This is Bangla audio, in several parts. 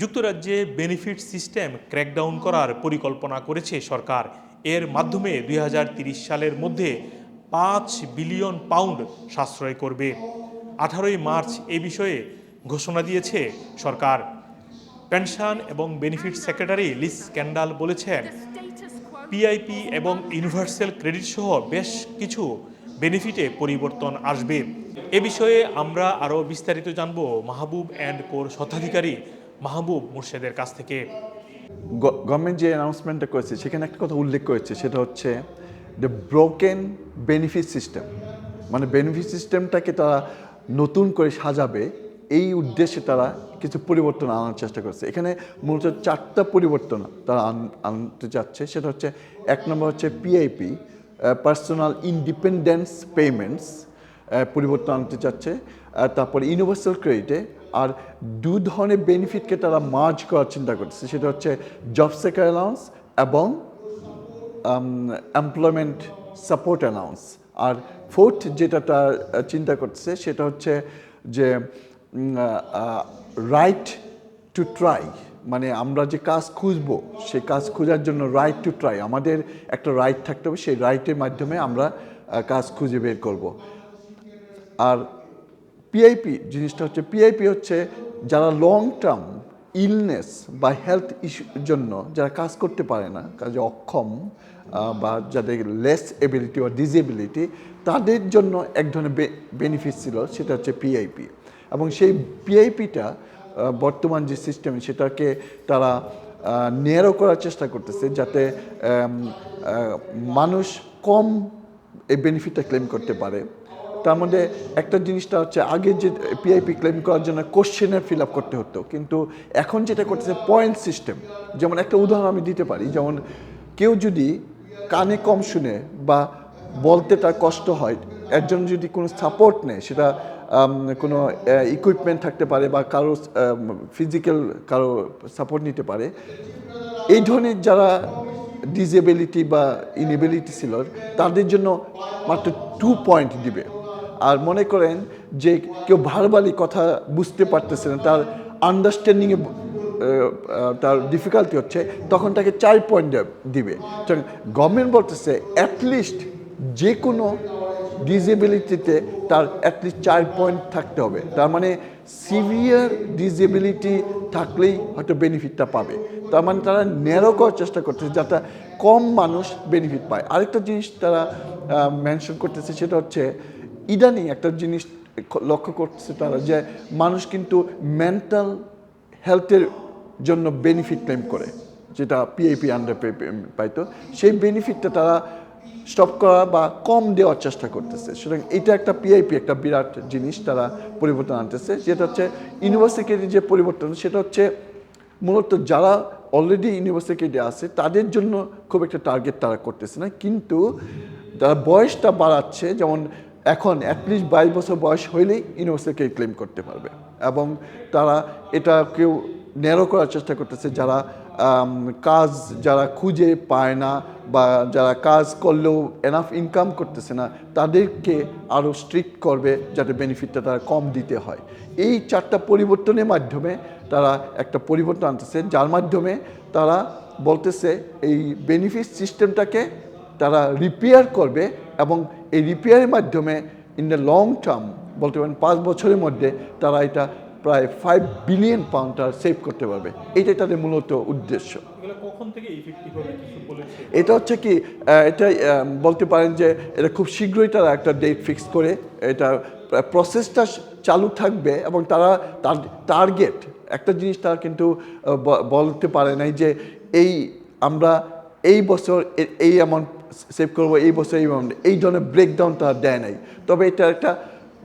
যুক্তরাজ্যে বেনিফিট সিস্টেম ক্র্যাকডাউন করার পরিকল্পনা করেছে সরকার। এর মাধ্যমে দুই সালের মধ্যে পাঁচ বিলিয়ন পাউন্ড সাশ্রয় করবে। আঠারোই মার্চ এ বিষয়ে ঘোষণা দিয়েছে সরকার। পেনশন এবং বেনিফিট সেক্রেটারি লিস ক্যান্ডাল বলেছেন পিআইপি এবং ইউনিভার্সাল ক্রেডিট সহ বেশ কিছু বেনিফিটে পরিবর্তন আসবে। এ বিষয়ে আমরা আরও বিস্তারিত জানব। মাহবুব অ্যান্ড কোর স্বত্বাধিকারী মাহবুব মুর্শেদের কাছ থেকে। গভর্নমেন্ট যে অ্যানাউন্সমেন্টটা করেছে, সেখানে একটা কথা উল্লেখ করেছে, সেটা হচ্ছে দ্য ব্রোকেন বেনিফিট সিস্টেম মানে বেনিফিট সিস্টেমটাকে তারা নতুন করে সাজাবে, এই উদ্দেশ্যে তারা কিছু পরিবর্তন আনার চেষ্টা করছে। এখানে মূলত চারটা পরিবর্তন তারা আন- আনতে চাচ্ছে, সেটা হচ্ছে এক নম্বর হচ্ছে পিআইপি পার্সোনাল ইন্ডিপেন্ডেন্স পেমেন্টস পরিবর্তন আনতে চাচ্ছে তারপর ইউনিভার্সাল ক্রেডিটে আর দু ধরনের বেনিফিটকে তারা মার্জ করার চিন্তা করছে সেটা হচ্ছে জব সেকার অ্যালাউন্স এবং এমপ্লয়মেন্ট সাপোর্ট অ্যালাউন্স আর ফোর্থ যেটা তার চিন্তা করছে সেটা হচ্ছে যে রাইট টু ট্রাই মানে আমরা যে কাজ খুঁজবো সেই কাজ খোঁজার জন্য রাইট টু ট্রাই আমাদের একটা রাইট থাকতে হবে, সেই রাইটের মাধ্যমে আমরা কাজ খুঁজে বের করব। আর পিআইপি জিনিসটা হচ্ছে পিআইপি হচ্ছে যারা লং টার্ম ইলনেস বা হেলথ ইস্যুর জন্য যারা কাজ করতে পারে না, কাজে অক্ষম বা যাদের লেস এবিলিটি বা ডিসেবিলিটি তাদের জন্য এক ধরনের বেনিফিট ছিল, সেটা হচ্ছে পিআইপি এবং সেই পিআইপিটা বর্তমান যে সিস্টেম সেটাকে তারা নেয়ারও করার চেষ্টা করতেছে যাতে মানুষ কম এই বেনিফিটটা ক্লেম করতে পারে। তার মধ্যে একটা জিনিসটা হচ্ছে আগে যে পিআইপি ক্লেম করার জন্য কোশ্চেনের ফিল আপ করতে হতো। কিন্তু এখন যেটা করতেছে পয়েন্ট সিস্টেম যেমন একটা উদাহরণ আমি দিতে পারি, যেমন কেউ যদি কানে কম শুনে বা বলতে তার কষ্ট হয় একজন যদি কোনো সাপোর্ট নেয়, সেটা কোনো ইকুইপমেন্ট থাকতে পারে বা কারও ফিজিক্যাল কারও সাপোর্ট নিতে পারে, এই ধরনের যারা ডিসেবিলিটি বা ইনএবিলিটি ছিল তাদের জন্য মাত্র টু পয়েন্ট দিবে। আর মনে করেন যে কেউ ভারবালি কথা বুঝতে পারতেছে না, তার আন্ডারস্ট্যান্ডিংয়ে তার ডিফিকাল্টি হচ্ছে, তখন তাকে চার পয়েন্ট দিবে। গভর্নমেন্ট বলতেছে অ্যাটলিস্ট যে কোনো ডিসেবিলিটিতে তার অ্যাটলিস্ট চার পয়েন্ট থাকতে হবে। তার মানে সিভিয়ার ডিজেবিলিটি থাকলেই হয়তো বেনিফিটটা পাবে। তার মানে তারা ন্যারো করার চেষ্টা করতেছে, যাতে কম মানুষ বেনিফিট পায়। আরেকটা জিনিস তারা মেনশন করতেছে, সেটা হচ্ছে ইদানিং একটা জিনিস লক্ষ্য করছে তারা যে মানুষ কিন্তু মেন্টাল হেলথের জন্য বেনিফিট ক্লেম করে, যেটা পিআইপি আন্ডার পাইতো। সেই বেনিফিটটা তারা স্টপ করা বা কম দেওয়ার চেষ্টা করতেছে। সুতরাং এটা একটা পিআইপি একটা বিরাট জিনিস তারা পরিবর্তন আনতেছে, যেটা হচ্ছে ইউনিভার্সিটির যে পরিবর্তন, সেটা হচ্ছে মূলত যারা অলরেডি ইউনিভার্সিটিতে আছে, তাদের জন্য খুব একটা টার্গেট তারা করতেছে না। কিন্তু যারা বয়সটা বাড়াচ্ছে, যেমন এখন অ্যাটলিস্ট বাইশ বছর বয়স হইলেই ইউনিভার্সিটি ক্লেম করতে পারবে। এবং তারা এটা কেউ ন্যারো করার চেষ্টা করতেছে যারা কাজ যারা খুঁজে পায় না বা যারা কাজ করলেও এনাফ ইনকাম করতেছে না, তাদেরকে আরও স্ট্রিক্ট করবে যাতে বেনিফিটটা তারা কম দিতে হয়। এই চারটা পরিবর্তনের মাধ্যমে তারা একটা পরিবর্তন আনতেছে, যার মাধ্যমে তারা বলতেছে এই বেনিফিট সিস্টেমটাকে তারা রিপেয়ার করবে এবং এই রিপেয়ারের মাধ্যমে ইন দ্য লং টার্ম বলতে পারেন পাঁচ বছরের মধ্যে তারা এটা প্রায় ফাইভ বিলিয়ন পাউন্ড তারা সেভ করতে পারবে। এটাই তাদের মূলত উদ্দেশ্য। এটা হচ্ছে কি এটা বলতে পারেন যে এটা খুব শীঘ্রই তারা একটা ডেট ফিক্স করে এটা প্রসেসটা চালু থাকবে এবং তারা তার টার্গেট একটা জিনিস তারা কিন্তু বলতে পারে নাই যে এই আমরা এই বছর এই অ্যামাউন্ট সেভ করব, এই বছর এই এই ধরনের ব্রেকডাউন তারা দেয় নাই। তবে এটা একটা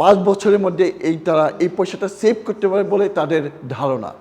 পাঁচ বছরের মধ্যে এই তারা এই পয়সাটা সেভ করতে পারে বলে তাদের ধারণা।